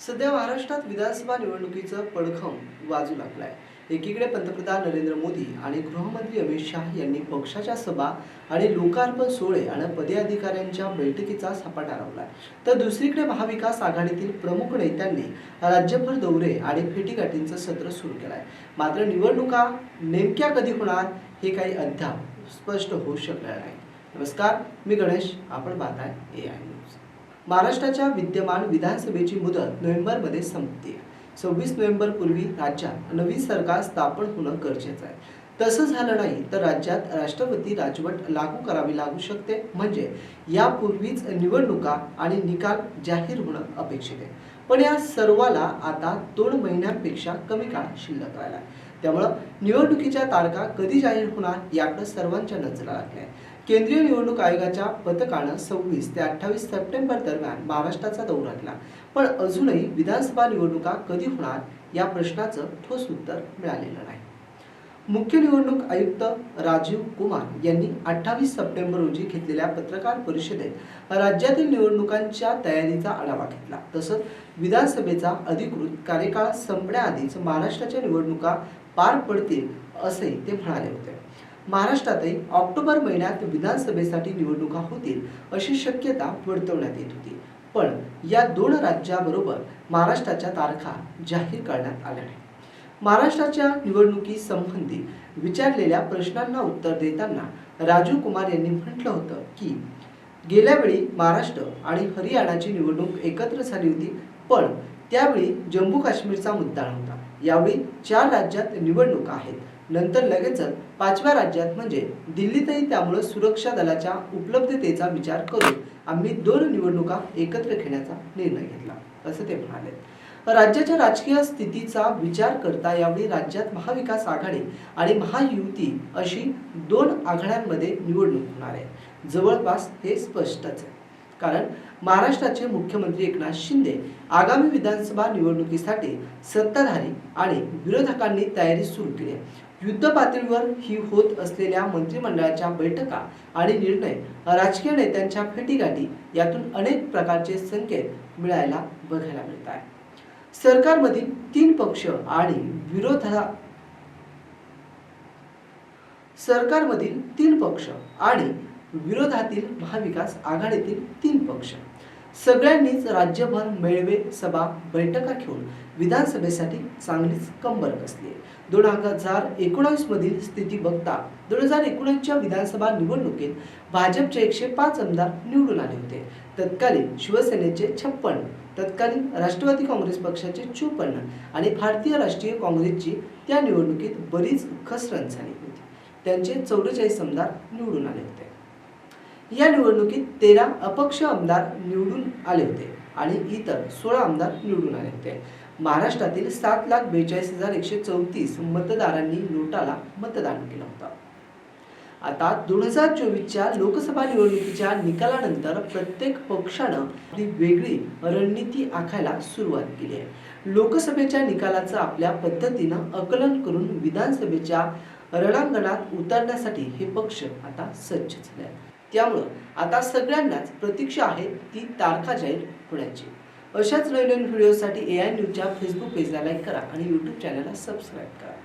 सध्या महाराष्ट्रात विधानसभा निवडणुकीचं पडखम वाजू लागलाय. एकीकडे पंतप्रधान नरेंद्र मोदी आणि गृहमंत्री अमित शाह यांनी पक्षाच्या सभा आणि लोकार्पण सोहळे आणि पदाधिकाऱ्यांच्या बैठकीचा सपाटा लावलाय. तर दुसरीकडे महाविकास आघाडीतील प्रमुख नेत्यांनी राज्यभर दौरे आणि भेटीगाठींचं सत्र सुरू केलंय. मात्र निवडणुका नेमक्या कधी होणार हे काही अद्याप स्पष्ट होऊ शकणार नाही. नमस्कार मी गणेश आपण पाहताय ए आय न्यूज महाराष्ट्राच्या विद्यमान विधानसभेची मुदत नोव्हेंबरमध्ये संपते सव्वीस नोव्हेंबर पूर्वी राज्यात नवीन सरकार स्थापन होणं गरजेचं आहे तसं झालं नाही तर राज्यात राष्ट्रपती राजवट लागू करावी लागू शकते म्हणजे यापूर्वीच निवडणुका आणि निकाल जाहीर होणं अपेक्षित आहे पण या सर्वाला आता दोन महिन्यांपेक्षा कमी काळ शिल्लक राहिला आहे. त्यामुळं निवडणुकीच्या तारखा कधी जाहीर होणार याकडे सर्वांच्या नजरा लागल्या आहे. केंद्रीय निवडणूक आयोगाच्या पथकानं सव्वीस ते अठ्ठावीस सप्टेंबर दरम्यान महाराष्ट्राचा दौरा केला. पण अजूनही विधानसभा निवडणुका कधी होणार या प्रश्नाचं ठोस उत्तर मिळालेलं नाही. मुख्य निवडणूक आयुक्त राजीव कुमार यांनी अठ्ठावीस सप्टेंबर रोजी घेतलेल्या पत्रकार परिषदेत राज्यातील निवडणुकांच्या तयारीचा आढावा घेतला. तसंच विधानसभेचा अधिकृत कार्यकाळ संपण्याआधीच महाराष्ट्राच्या निवडणुका पार पडतील असे ते म्हणाले होते. महाराष्ट्रातही ऑक्टोबर महिन्यात विधानसभेसाठी निवडणुका होतील अशी शक्यता वर्तवण्यात येत होती. पण या दोन राज्याबरोबर महाराष्ट्राच्या तारखा जाहीर करण्यात आल्या नाही महाराष्ट्राच्या निवडणुकी संबंधी विचारलेल्या प्रश्नांना उत्तर देताना राजू कुमार यांनी म्हटलं होतं की गेल्या वेळी महाराष्ट्र आणि हरियाणाची निवडणूक एकत्र झाली होती पण त्यावेळी जम्मू काश्मीरचा मुद्दा नव्हता. यावेळी चार राज्यात निवडणुका आहेत. नंतर लगेचच पाचव्या राज्यात म्हणजे दिल्लीतही त्यामुळे सुरक्षा दलाच्या उपलब्धतेचा विचार करून आम्ही दोन निवडणुका एकत्र घेण्याचा निर्णय घेतला असं ते म्हणाले. राज्याच्या राजकीय स्थितीचा विचार करता यावेळी राज्यात महाविकास आघाडी आणि महायुती अशी दोन आघाड्यांमध्ये निवडणूक होणार आहे. जवळपास हे स्पष्टच आहे. कारण महाराष्ट्राचे मुख्यमंत्री एकनाथ शिंदे आगामी विधानसभा निवडणुकीसाठी सत्ताधारी आणि विरोधकांनी तयारी सुरू केली आहे. युद्ध पातळीवर ही होत असलेल्या मंत्रिमंडळाच्या बैठका आणि निर्णय राजकीय नेत्यांच्या फेटीगाठी यातून अनेक प्रकारचे संकेत मिळायला बघायला मिळत आहे सरकारमधील तीन पक्ष आणि विरोधा सरकारमधील तीन पक्ष आणि विरोधातील महाविकास आघाडीतील तीन पक्ष. सगळ्यांनीच राज्यभर मेळवे सभा बैठका घेऊन विधानसभेसाठी चांगलीच कंबर कसली दोन हजार एकोणावीस मधील स्थिती बघता दोन हजार एकोणीसच्या विधानसभा निवडणुकीत भाजपचे एकशे पाच आमदार निवडून आले होते. तत्कालीन शिवसेनेचे छप्पन तत्कालीन राष्ट्रवादी काँग्रेस पक्षाचे चोपन्न आणि भारतीय राष्ट्रीय काँग्रेसची त्या निवडणुकीत बरीच घसरण झाली होती. त्यांचे चौवेचाळीस आमदार निवडून आले होते. या निवडणुकीत तेरा अपक्ष आमदार निवडून आले होते आणि इतर सोळा आमदार निवडून आले होते. महाराष्ट्रातील सात लाख बेचाळीस हजार एकशे चौतीस मतदारांनी नोटाला मतदान केलं होतं. आता दोन हजार चोवीसच्या लोकसभा निवडणुकीच्या निकालानंतर प्रत्येक पक्षानं आपली वेगळी रणनीती आखायला सुरुवात केली आहे. लोकसभेच्या निकालाचं आपल्या पद्धतीनं आकलन करून विधानसभेच्या रणांगणात उतरण्यासाठी हे पक्ष आता सज्ज झाले आहेत. त्यामुळं आता सगळ्यांनाच प्रतीक्षा आहे ती तारखा जाहीर होण्याची. अशाच नवीन व्हिडिओसाठी ए आय न्यूजच्या फेसबुक पेजला लाईक करा आणि यूट्यूब चॅनलला सबस्क्राईब करा.